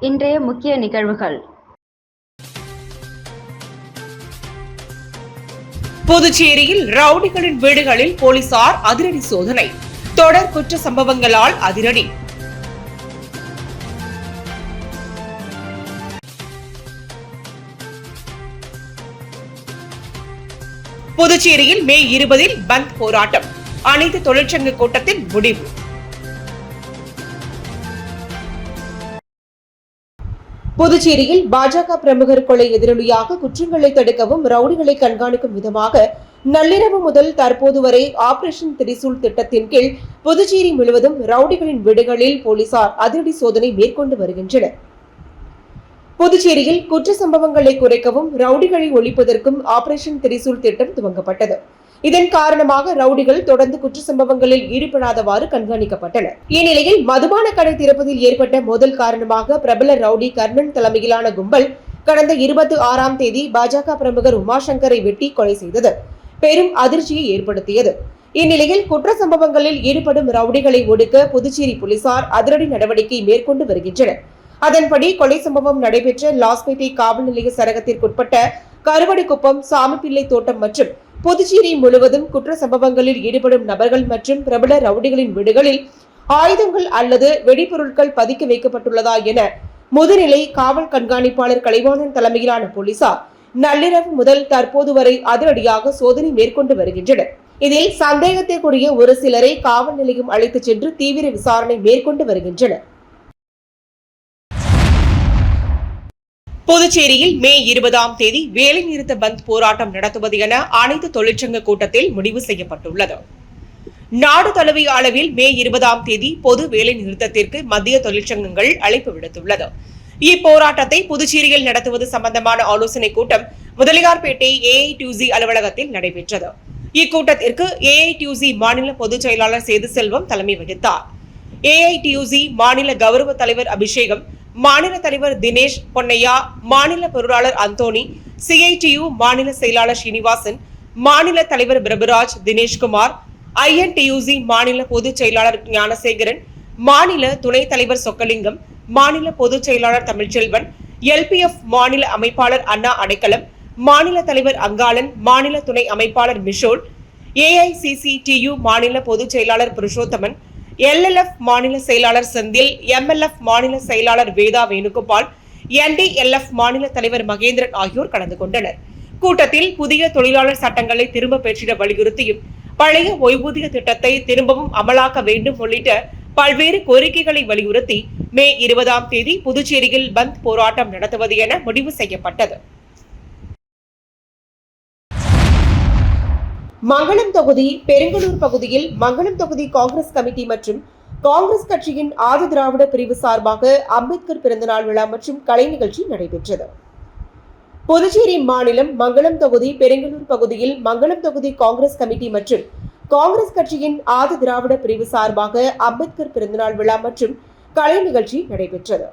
இன்றைய முக்கிய நிகழ்வுகள். புதுச்சேரியில் ரவுடிகளின் வீடுகளில் போலீசார் அதிரடி சோதனை. தொடர் குற்ற சம்பவங்களால் அதிரடி. புதுச்சேரியில் மே இருபதில் பந்த் போராட்டம். அனைத்து தொழிற்சங்க கூட்டத்தில் முடிவு. புதுச்சேரியில் பாஜக பிரமுகர் கொலை எதிரொலியாக குற்றங்களை தடுக்கவும் ரவுடிகளை கண்காணிக்கும் விதமாக நள்ளிரவு முதல் தற்போது வரை ஆபரேஷன் திரிசூல் திட்டத்தின் கீழ் புதுச்சேரி முழுவதும் ரவுடிகளின் வீடுகளில் போலீசார் அதிரடி சோதனை மேற்கொண்டு வருகின்றனர். புதுச்சேரியில் குற்ற சம்பவங்களை குறைக்கவும் ரவுடிகளை ஒழிப்பதற்கும் ஆபரேஷன் திரிசூல் திட்டம் துவங்கப்பட்டது. இதன் காரணமாக ரவுடிகள் தொடர்ந்து குற்ற சம்பவங்களில் ஈடுபடாதவாறு கண்காணிக்கப்பட்டனர். இந்நிலையில் மதுபான கடை திறப்பதில் ஏற்பட்ட மோதல் காரணமாக பிரபல ரவுடி கர்ணன் தலைமையிலான கும்பல் கடந்த இருபத்தி ஆறாம் தேதி பாஜக பிரமுகர் உமாசங்கரை வெட்டி கொலை செய்தது. பெரும் அதிர்ச்சியை ஏற்படுத்தியது. இந்நிலையில் குற்ற சம்பவங்களில் ஈடுபடும் ரவுடிகளை ஒடுக்க புதுச்சேரி போலீசார் அதிரடி நடவடிக்கை மேற்கொண்டு வருகின்றனர். அதன்படி கொலை சம்பவம் நடைபெற்ற லாஸ்பேட்டை காவல் நிலைய சரகத்திற்குட்பட்ட கருவடிக்குப்பம் சாமிப்பிள்ளை தோட்டம் மற்றும் புதுச்சேரி முழுவதும் குற்ற சம்பவங்களில் ஈடுபடும் நபர்கள் மற்றும் பிரபல ரவுடிகளின் வீடுகளில் ஆயுதங்கள் அல்லது வெடிபொருட்கள் பதுக்கி வைக்கப்பட்டுள்ளதா என முதுநிலை காவல் கண்காணிப்பாளர் கலைவாணன் தலைமையிலான போலீசார் நள்ளிரவு முதல் தற்போது வரை அதிரடியாக சோதனை மேற்கொண்டு வருகின்றனர். இதில் சந்தேகத்திற்குரிய ஒரு சிலரை காவல் நிலையம் அழைத்துச் சென்று தீவிர விசாரணை மேற்கொண்டு வருகின்றனர். புதுச்சேரியில் மே இருபதாம் தேதி வேலைநிறுத்த பந்த் போராட்டம் நடத்துவது என அனைத்து தொழிற்சங்க கூட்டத்தில் முடிவு செய்யப்பட்டுள்ளது. நாடு தழுவிய அளவில் மே இருபதாம் தேதி பொது வேலை நிறுத்தத்திற்கு மத்திய தொழிற்சங்கங்கள் அழைப்பு விடுத்துள்ளது. இப்போராட்டத்தை புதுச்சேரியில் நடத்துவது சம்பந்தமான ஆலோசனைக் கூட்டம் முதலியார்பேட்டை ஏஐடியூசி அலுவலகத்தில் நடைபெற்றது. இக்கூட்டத்திற்கு ஏஐடியூசி மாநில பொதுச் செயலாளர் சேது செல்வம் தலைமை வகித்தார். ஏஐடியூசி மாநில கௌரவ தலைவர் அபிஷேகம் மாநில தலைவர் தினேஷ் பொன்னையா மாநில பொருளாளர் அந்தோணி சிஐடியு மாநில செயலாளர் ஸ்ரீனிவாசன் மாநில தலைவர் பிரபுராஜ் தினேஷ்குமார் ஐஎன்டியூசி மாநில பொதுச் செயலாளர் ஞானசேகரன் மாநில துணைத் தலைவர் சொக்கலிங்கம் மாநில பொதுச் செயலாளர் தமிழ்ச்செல்வன் எல்பிஎஃப் மாநில அமைப்பாளர் அண்ணா அடைக்கலம் மாநில தலைவர் அங்காளன் மாநில துணை அமைப்பாளர் மிஷோல் ஏஐசிசிடியு மாநில பொதுச் செயலாளர் புருஷோத்தமன் எல்எல்எஃப் மாநில செயலாளர் செந்தில் எம்எல்எஃப் மாநில செயலாளர் வேதா வேணுகோபால் என்டிஎல்எஃப் மாநில தலைவர் மகேந்திரன் ஆகியோர் கலந்து கொண்டனர். கூட்டத்தில் புதிய தொழிலாளர் சட்டங்களை திரும்ப பெற்றிட வலியுறுத்தியும் பழைய ஓய்வூதிய திட்டத்தை திரும்பவும் அமலாக்க வேண்டும் உள்ளிட்ட பல்வேறு கோரிக்கைகளை வலியுறுத்தி மே இருபதாம் தேதி புதுச்சேரியில் பந்த் போராட்டம் நடத்துவது என முடிவு செய்யப்பட்டது. மங்களம் தொகுதி பெருங்கலூர் பகுதியில் மங்களம் தொகுதி காங்கிரஸ் கமிட்டி மற்றும் காங்கிரஸ் கட்சியின் ஆதி திராவிட பிரிவு சார்பாக அம்பேத்கர் பிறந்தநாள் விழா மற்றும் கலை நிகழ்ச்சி நடைபெற்றது. புதுச்சேரி மாநிலம் மங்களம் தொகுதி பெருங்கலூர் பகுதியில் மங்களம் தொகுதி காங்கிரஸ் கமிட்டி மற்றும் காங்கிரஸ் கட்சியின் ஆதி திராவிட பிரிவு சார்பாக அம்பேத்கர் பிறந்தநாள் விழா மற்றும் கலை நிகழ்ச்சி நடைபெற்றது.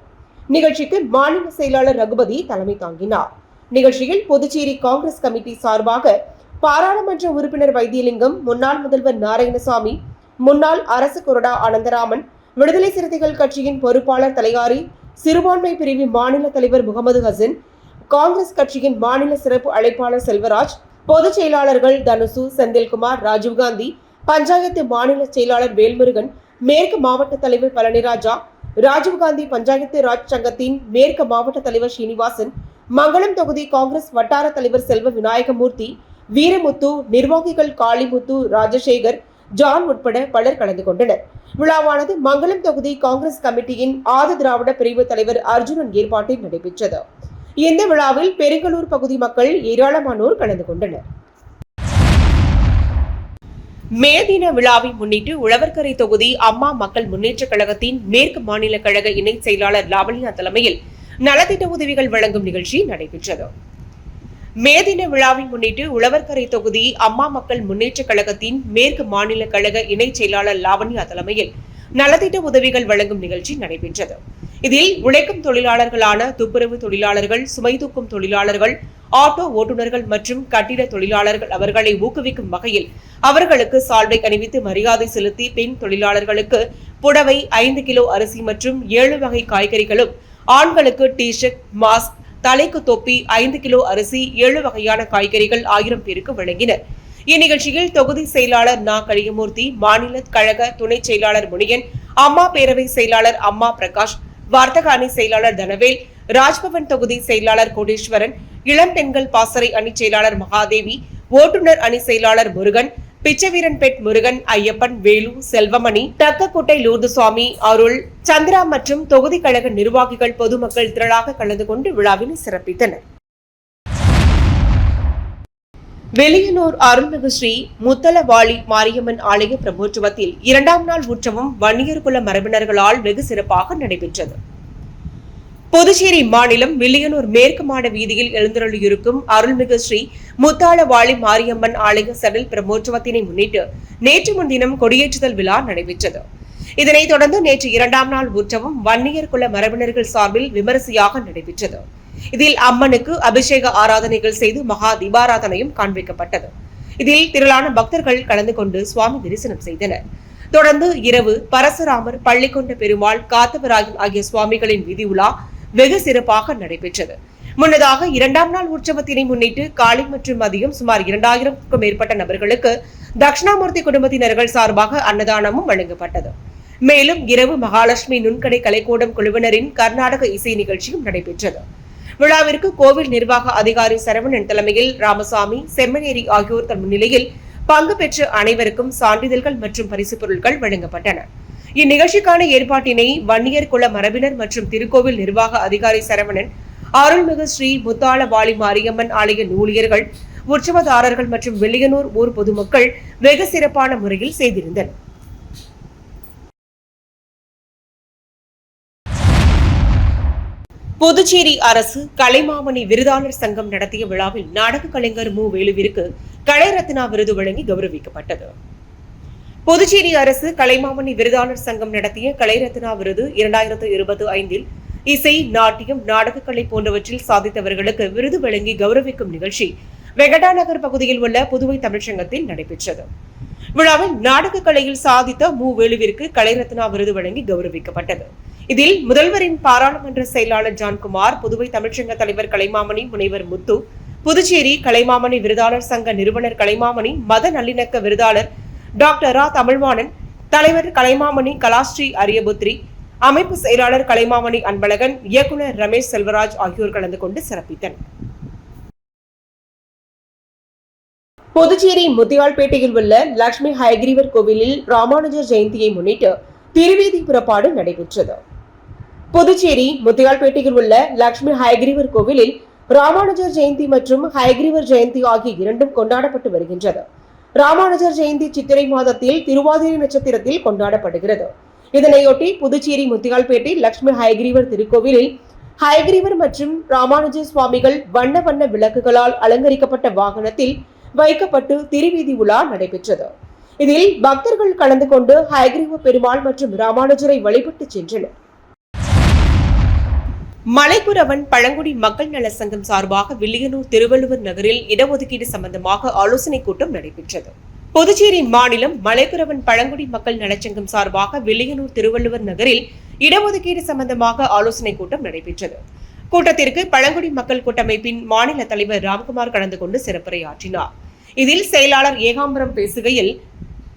நிகழ்ச்சிக்கு மாநில செயலாளர் ரகுபதி தலைமை தாங்கினார். நிகழ்ச்சியில் புதுச்சேரி காங்கிரஸ் கமிட்டி சார்பாக பாராளுமன்ற உறுப்பினர் வைத்தியலிங்கம் முன்னாள் முதல்வர் நாராயணசாமி முன்னாள் அரசு கொறடா அனந்தராமன் விடுதலை சிறுத்தைகள் கட்சியின் பொறுப்பாளர் தலையாரி சிறுபான்மை பிரிவு மாநில தலைவர் முகமது ஹசன் காங்கிரஸ் கட்சியின் மாநில சிறப்பு அழைப்பாளர் செல்வராஜ் பொதுச் செயலாளர்கள் தனுசு செந்தில்குமார் ராஜீவ்காந்தி பஞ்சாயத்து மாநில செயலாளர் வேல்முருகன் மேற்கு மாவட்ட தலைவர் பழனிராஜா ராஜீவ்காந்தி பஞ்சாயத்து ராஜ் சங்கத்தின் மேற்கு மாவட்ட தலைவர் ஸ்ரீனிவாசன் மங்களம் தொகுதி காங்கிரஸ் வட்டார தலைவர் செல்வ விநாயகமூர்த்தி வீரமுத்து நிர்வாகிகள் காளிமுத்து ராஜசேகர் ஜான் உட்பட பலர் கலந்து கொண்டனர். விழாவானது மங்களம் தொகுதி காங்கிரஸ் கமிட்டியின் ஆதி திராவிட பிரிவு தலைவர் அர்ஜுனன் ஏற்பாட்டில் நடைபெற்றது. இந்த விழாவில் பெருங்கலூர் பகுதி மக்கள் ஏராளமானோர் கலந்து கொண்டனர். மே தின விழாவை முன்னிட்டு உழவர்கரை தொகுதி அம்மா மக்கள் முன்னேற்றக் கழகத்தின் மேற்கு மாநில கழக இணைச் செயலாளர் லாவண்யா தலைமையில் நலத்திட்ட உதவிகள் வழங்கும் நிகழ்ச்சி நடைபெற்றது. மே தின விழாவை முன்னிட்டு உழவர்கரை தொகுதி அம்மா மக்கள் முன்னேற்ற கழகத்தின் மேற்கு மாநில கழக இணைச் செயலாளர் லாவண்யா தலைமையில் நலத்திட்ட உதவிகள் வழங்கும் நிகழ்ச்சி நடைபெற்றது. இதில் உழைக்கும் தொழிலாளர்களான துப்புரவு தொழிலாளர்கள் சுமை தூக்கும் தொழிலாளர்கள் ஆட்டோ ஓட்டுநர்கள் மற்றும் கட்டிட தொழிலாளர்கள் அவர்களை ஊக்குவிக்கும் வகையில் அவர்களுக்கு சால்வை அணிவித்து மரியாதை செலுத்தி பெண் தொழிலாளர்களுக்கு புடவை ஐந்து கிலோ அரிசி மற்றும் ஏழு வகை காய்கறிகளும் ஆண்களுக்கு டி ஷர்ட் மாஸ்க் தலைக்கு தொப்பி ஐந்து கிலோ அரிசி ஏழு வகையான காய்கறிகள் ஆயிரம் பேருக்கு வழங்கினர். இந்நிகழ்ச்சியில் தொகுதி செயலாளர் நா. கழியமூர்த்தி மாநில கழக துணை செயலாளர் முனியன் அம்மா பேரவை செயலாளர் அம்மா பிரகாஷ் வர்த்தக அணி செயலாளர் தனவேல் ராஜ்பவன் தொகுதி செயலாளர் கோடீஸ்வரன் இளம் பெண்கள் பாசறை அணி செயலாளர் மகாதேவி ஓட்டுநர் அணி செயலாளர் முருகன் பிச்சவீரன்பேட் முருகன் ஐயப்பன் வேலு செல்வமணி தக்கக்குட்டை லூர்துசுவாமி அருள் சந்திரா மற்றும் தொகுதி கழக நிர்வாகிகள் பொதுமக்கள் திரளாக கலந்து கொண்டு விழாவினை சிறப்பித்தனர். வெளியனூர் அருள்மிகு ஸ்ரீ முத்தலவாளி மாரியம்மன் ஆலய பிரம்மோற்சவத்தில் இரண்டாம் நாள் உற்சவம் வன்னியர் குல மரபினர்களால் வெகு சிறப்பாக நடைபெற்றது. புதுச்சேரி மாநிலம் வில்லியனூர் மேற்கு மாட வீதியில் எழுந்தருளியிருக்கும் அருள்மிகு ஸ்ரீ முத்தாளவாளி மாரியம்மன் ஆலய சடல் பிரமோற்சவத்தினை முன்னிட்டு நேற்று முன்தினம் கொடியேற்றுதல் விழா நடைபெற்றது. இதனைத் தொடர்ந்து நேற்று இரண்டாம் நாள் உற்சவம் வன்னியர் குல மரபினர்கள் சார்பில் விமரிசையாக நடைபெற்றது. இதில் அம்மனுக்கு அபிஷேக ஆராதனைகள் செய்து மகா தீபாராதனையும் காண்பிக்கப்பட்டது. இதில் திரளான பக்தர்கள் கலந்து கொண்டு சுவாமி தரிசனம் செய்தனர். தொடர்ந்து இரவு பரசுராமர் பள்ளிக்கொண்ட பெருமாள் காத்தவராயன் ஆகிய சுவாமிகளின் விதி உலா வெகு சிறப்பாக நடைபெற்றது. முன்னதாக இரண்டாம் நாள் உற்சவத்தினை முன்னிட்டு காலை மற்றும் மதியம் சுமார் இரண்டாயிரம்க்கும் மேற்பட்ட நபர்களுக்கு தட்சிணாமூர்த்தி குடும்பத்தினர்கள் சார்பாக அன்னதானமும் வழங்கப்பட்டது. மேலும் இரவு மகாலட்சுமி நுண்கடை கலைக்கூடம் குழுவினரின் கர்நாடக இசை நிகழ்ச்சியும் நடைபெற்றது. விழாவிற்கு கோவில் நிர்வாக அதிகாரி சரவணன் தலைமையில் ராமசாமி செம்மனேரி ஆகியோர் தன் முன்னிலையில் பங்கு பெற்ற அனைவருக்கும் சான்றிதழ்கள் மற்றும் பரிசுப் பொருட்கள் வழங்கப்பட்டன. இந்நிகழ்ச்சிக்கான ஏற்பாட்டினை வன்னியர் குல மரபினர் மற்றும் திருக்கோவில் நிர்வாக அதிகாரி சரவணன் அருள்மிகு ஸ்ரீ முத்தாள வாளி மாரியம்மன் ஆலய ஊழியர்கள் உற்சவதாரர்கள் மற்றும் வெள்ளியனூர் ஊர் பொதுமக்கள் வெகு சிறப்பான முறையில் செய்திருந்தனர். புதுச்சேரி அரசு கலைமாமணி விருதாளர் சங்கம் நடத்திய விழாவில் நாடக கலைஞர் மு. வேலுவிற்கு கலைரத்னா விருது வழங்கி கௌரவிக்கப்பட்டது. புதுச்சேரி அரசு கலைமாமணி விருதாளர் சங்கம் நடத்திய கலைரத்னா விருது இரண்டாயிரத்து இருபத்தி ஐந்தில் இசை நாட்டியம் நாடகக்கலை போன்றவற்றில் சாதித்தவர்களுக்கு விருது வழங்கி கௌரவிக்கும் நிகழ்ச்சி வெங்கடா நகர் பகுதியில் உள்ள புதுவை தமிழ்ச்சங்கத்தில் நடைபெற்றது. விழாவில் நாடகக்கலையில் சாதித்த மு. வேலுவிற்கு கலைரத்னா விருது வழங்கி கௌரவிக்கப்பட்டது. இதில் முதல்வரின் பாராளுமன்ற செயலாளர் ஜான்குமார் புதுவை தமிழ்ச்சங்க தலைவர் கலைமாமணி முனைவர் முத்து புதுச்சேரி கலைமாமணி விருதாளர் சங்க நிறுவனர் கலைமாமணி மத நல்லிணக்க விருதாளர் டாக்டர் ரா தமிழ்வாணன் தலைவர் கலைமாமணி கலாஸ்ரீ அரியபுத்ரி அமைப்பு செயலாளர் கலைமாமணி அன்பழகன் இயக்குனர் ரமேஷ் செல்வராஜ் ஆகியோர் கலந்து கொண்டு சிறப்பித்தனர். புதுச்சேரி முத்தியால்பேட்டையில் உள்ள லட்சுமி ஹயகிரிவர் கோவிலில் ராமானுஜர் ஜெயந்தியை முன்னிட்டு திருவேதி புறப்பாடு நடைபெற்றது. புதுச்சேரி முத்தியால்பேட்டையில் உள்ள லட்சுமி ஹயகிரிவர் கோவிலில் ராமானுஜர் ஜெயந்தி மற்றும் ஹயகிரிவர் ஜெயந்தி ஆகிய இரண்டும் கொண்டாடப்பட்டு வருகின்றது. ராமானுஜர் ஜெயந்தி சித்திரை மாதத்தில் திருவாதிரை நட்சத்திரத்தில் கொண்டாடப்படுகிறது. இதனையொட்டி புதுச்சேரி முத்தியால்பேட்டை லட்சுமி ஹயகிரிவர் திருக்கோவிலில் ஹயகிரிவர் மற்றும் ராமானுஜர் சுவாமிகள் வண்ண வண்ண விளக்குகளால் அலங்கரிக்கப்பட்ட வாகனத்தில் வைக்கப்பட்டு திருவீதி உலா நடைபெற்றது. இதில் பக்தர்கள் கலந்து கொண்டு ஹயகிரிவ பெருமாள் மற்றும் ராமானுஜரை வழிபட்டு சென்றனர். மலைக்குறவன் பழங்குடி மக்கள் நல சங்கம் சார்பாக வில்லியனூர் திருவள்ளுவர் நகரில் இடஒதுக்கீடு சம்பந்தமாக ஆலோசனைக் கூட்டம் நடைபெற்றது. புதுச்சேரி மாநிலம் மலைக்குறவன் பழங்குடி மக்கள் நலச்சங்கம் சார்பாக வில்லியனூர் திருவள்ளுவர் நகரில் இடஒதுக்கீடு சம்பந்தமாக ஆலோசனைக் கூட்டம் நடைபெற்றது. கூட்டத்திற்கு பழங்குடி மக்கள் கூட்டமைப்பின் மாநில தலைவர் ராம்குமார் கலந்து கொண்டு சிறப்புரையாற்றினார். இதில் செயலாளர் ஏகாம்பரம் பேசுகையில்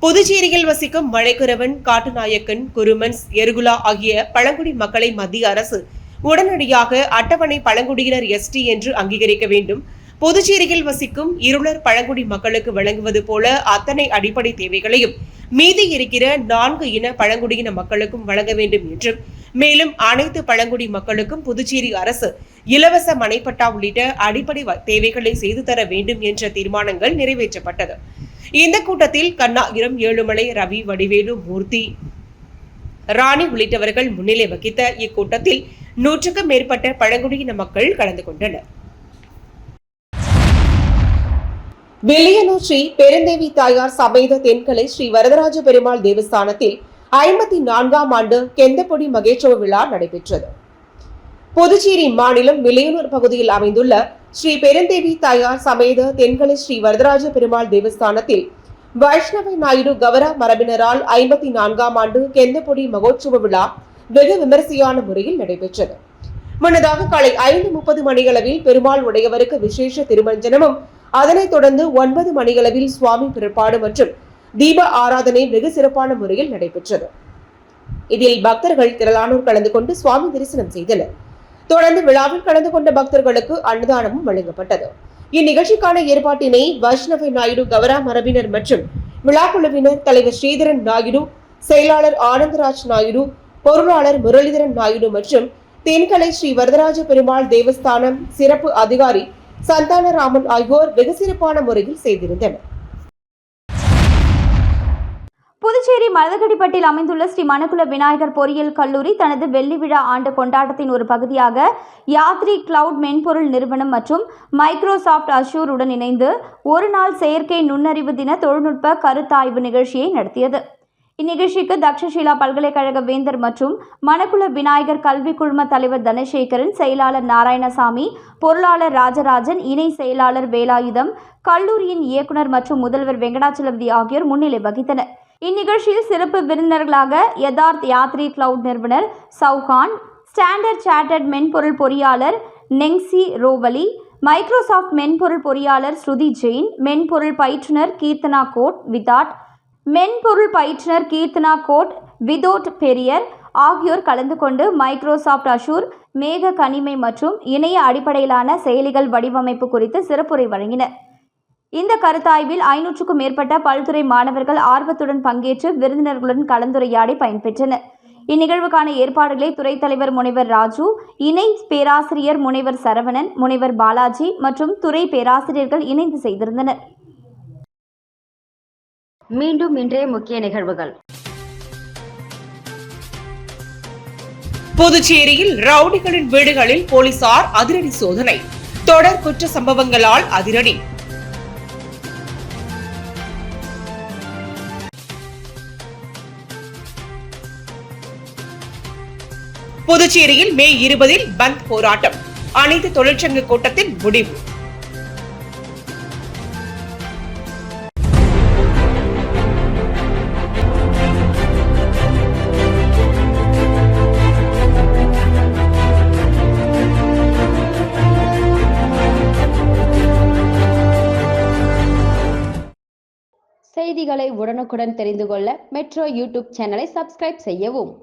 புதுச்சேரியில் வசிக்கும் மலைக்குறவன் காட்டுநாயக்கன் குருமன்ஸ் எருகுலா ஆகிய பழங்குடி மக்களை மத்திய அரசு உடனடியாக அட்டவணை பழங்குடியினர் எஸ்டி என்று அங்கீகரிக்க வேண்டும். புதுச்சேரியில் வசிக்கும் இருளர் பழங்குடி மக்களுக்கு வழங்குவது போல அத்தனை அடிப்படை தேவைகளையும் மீதி இருக்கிற நான்கு இன பழங்குடியின மக்களுக்கும் வழங்க வேண்டும் என்றும் மேலும் அனைத்து பழங்குடி மக்களுக்கும் புதுச்சேரி அரசு இலவச மனைப்பட்டா உள்ளிட்ட அடிப்படை வ- தேவைகளை செய்து தர வேண்டும் என்ற தீர்மானங்கள் நிறைவேற்றப்பட்டது. இந்த கூட்டத்தில் கண்ணாயிரம் ஏழுமலை ரவி வடிவேலு மூர்த்தி ராணி உள்ளிட்டவர்கள் முன்னிலை வகித்த இக்கூட்டத்தில் நூற்றுக்கும் மேற்பட்ட பழங்குடியின மக்கள் கலந்து கொண்டனர். வில்லியனூர் ஸ்ரீ பெருந்தேவி தாயார் சமேத தென்கலை ஸ்ரீ வரதராஜ பெருமாள் தேவஸ்தானத்தில் ஐம்பத்தி நான்காம் ஆண்டு கெந்தப்பொடி மகேற்சவ விழா நடைபெற்றது. புதுச்சேரி மாநிலம் வில்லியனூர் பகுதியில் அமைந்துள்ள ஸ்ரீ பெருந்தேவி தாயார் சமேத தென்கலை ஸ்ரீ வரதராஜ பெருமாள் தேவஸ்தானத்தில் வைஷ்ணவ நாயுடு கவரா மரபினரால் ஐம்பத்தி நான்காம் ஆண்டு கெந்தபொடி மகோற்சவ விழா வெகு விமரிசையான முறையில் நடைபெற்றது. முன்னதாக காலை ஐந்து முப்பது மணியளவில் பெருமாள் உடையவருக்கு விசேஷ திருமஞ்சனமும் அதனைத் தொடர்ந்து ஒன்பது மணியளவில் சுவாமி பிறப்பாடு மற்றும் தீப ஆராதனை வெகு சிறப்பான முறையில் நடைபெற்றது. இதில் பக்தர்கள் திரளானோர் கலந்து கொண்டு சுவாமி தரிசனம் செய்தனர். தொடர்ந்து விழாவில் கலந்து கொண்ட பக்தர்களுக்கு அன்னதானமும் வழங்கப்பட்டது. இந்நிகழ்ச்சிக்கான ஏற்பாட்டினை வைஷ்ணவ நாயுடு கவரா மரபினர் மற்றும் விழாக்குழுவினர் தலைவர் ஸ்ரீதரன் நாயுடு செயலாளர் ஆனந்தராஜ் நாயுடு பொருளாளர் முரளிதரன் நாயுடு மற்றும் தென்கலை ஸ்ரீ வரதராஜ பெருமாள் தேவஸ்தானம் சிறப்பு அதிகாரி சந்தானராமன் ஆகியோர் வெகு சிறப்பான முறையில் செய்திருந்தனர். புதுச்சேரி மலதகடிப்பட்டில் அமைந்துள்ள ஸ்ரீ மணக்குல விநாயகர் பொறியியல் கல்லூரி தனது வெள்ளி விழா ஆண்டு கொண்டாட்டத்தின் ஒரு பகுதியாக யாத்ரி கிளவுட் மென்பொருள் நிறுவனம் மற்றும் மைக்ரோசாஃப்ட் அஷூர் உடன் இணைந்து ஒரு நாள் செயற்கை நுண்ணறிவு தின தொழில்நுட்ப கருத்தாய்வு நிகழ்ச்சியை நடத்தியது. இந்நிகழ்ச்சிக்கு தக்ஷஷீலா பல்கலைக்கழக வேந்தர் மற்றும் மணக்குள விநாயகர் கல்வி குழும தலைவர் தனசேகரன் செயலாளர் நாராயணசாமி பொருளாளர் ராஜராஜன் இணை செயலாளர் வேலாயுதம் கல்லூரியின் இயக்குனர் மற்றும் முதல்வர் வெங்கடாச்சலபதி ஆகியோர் முன்னிலை வகித்தனர். இந்நிகழ்ச்சியில் சிறப்பு விருந்தினர்களாக யதார்த் யாத்ரி கிளவுட் நிறுவனர் சவுகான் ஸ்டாண்டர்ட் சார்ட்டர்ட் மென்பொருள் பொறியாளர் நெங்சி ரோவலி மைக்ரோசாஃப்ட் மென்பொருள் பொறியாளர் ஸ்ருதி ஜெயின் மென்பொருள் பயிற்றுனர் கீர்த்தனா கோட் விதாட் மென்பொருள் பயிற்றுனர் கீர்த்தனா கோட் விதோட் பெரியர் ஆகியோர் கலந்து கொண்டு மைக்ரோசாஃப்ட் அஷூர் மேக கனிமை மற்றும் இணைய அடிப்படையிலான செயலிகள் வடிவமைப்பு குறித்து சிறப்புரை வழங்கினர். இந்த கருத்தாய்வில் ஐநூற்றுக்கும் மேற்பட்ட பல்துறை மாணவர்கள் ஆர்வத்துடன் பங்கேற்று விருந்தினர்களுடன் கலந்துரையாடி பயன்பெற்றனர். இந்நிகழ்வுக்கான ஏற்பாடுகளை துறைத் தலைவர் முனைவர் ராஜு இணை பேராசிரியர் முனைவர் சரவணன் முனைவர் பாலாஜி மற்றும் துறை பேராசிரியர்கள் இணைந்து செய்திருந்தனர். மீண்டும் இன்றைய முக்கிய நிகழ்வுகள். புதுச்சேரியில் ரவுடிகளின் வீடுகளில் போலீசார் அதிரடி சோதனை. தொடர் குற்ற சம்பவங்களால் அதிரடி. புதுச்சேரியில் மே இருபதில் பந்த் போராட்டம். அனைத்து தொழிற்சங்க கூட்டத்தில் முடிவு. செய்திகளை உடனுக்குடன் தெரிந்து கொள்ள மெட்ரோ யூடியூப் சேனலை சப்ஸ்கிரைப் செய்யவும்.